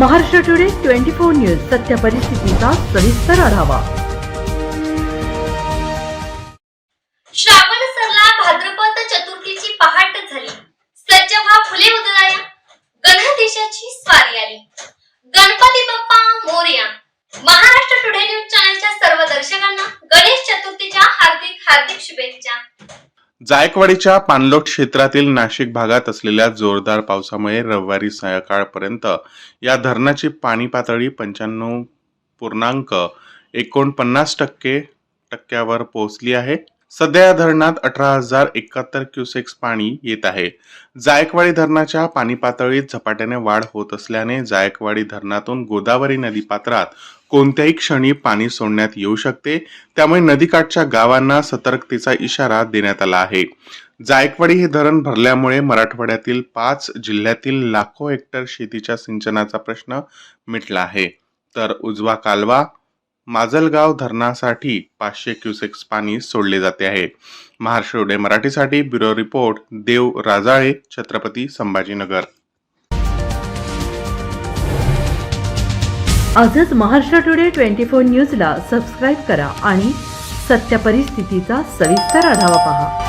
Maharashtra today twenty four news सत्य परिस्थितीचा सविस्तर आढावा. श्रावण सरला भाद्रपद चतुर्थीची पहाट झाली. सज्ज व्हा फुले उदळाया गणदेशाची स्वारी आली. गणपती बाप्पा मोरया. महाराष्ट्र टुडे न्यूज चॅनलच्या सर्व दर्शकांना गणेश चतुर्थीच्या हार्दिक हार्दिक शुभेच्छा. जायकवाडीच्या पाणलोट क्षेत्रातील नाशिक भागात असलेल्या जोरदार पावसामुळे रविवारी सायंकाळपर्यंत या धरणाची पाणी पातळी पंच्याण्णव पूर्णांक एकोणपन्नास टक्के टक्क्यावर पोहोचली आहे. सध्या या धरणात अठरा हजार एकाहत्तर क्युसेक्स पाणी येत आहे. जायकवाडी धरणाच्या पाणी पातळीत झपाट्याने वाढ होत असल्याने जायकवाडी धरणातून गोदावरी नदी पात्रात कोणत्याही क्षणी पाणी सोडण्यात येऊ शकते. त्यामुळे नदीकाठच्या गावांना सतर्कतेचा इशारा देण्यात आला आहे. जायकवाडी हे धरण भरल्यामुळे मराठवाड्यातील पाच जिल्ह्यातील लाखो हेक्टर शेतीच्या सिंचनाचा प्रश्न मिटला आहे. तर उजवा कालवा माजलगाव धरणासाठी पाचशे क्युसेक्स पाणी सोडले जाते आहे. महाराष्ट्र उडे मराठीसाठी ब्युरो रिपोर्ट देव राजाळे छत्रपती संभाजीनगर. आजच महाराष्ट्र टुडे ट्वेंटी फोर न्यूजला सबस्क्राईब करा आणि सत्य परिस्थितीचा सविस्तर आढावा पहा.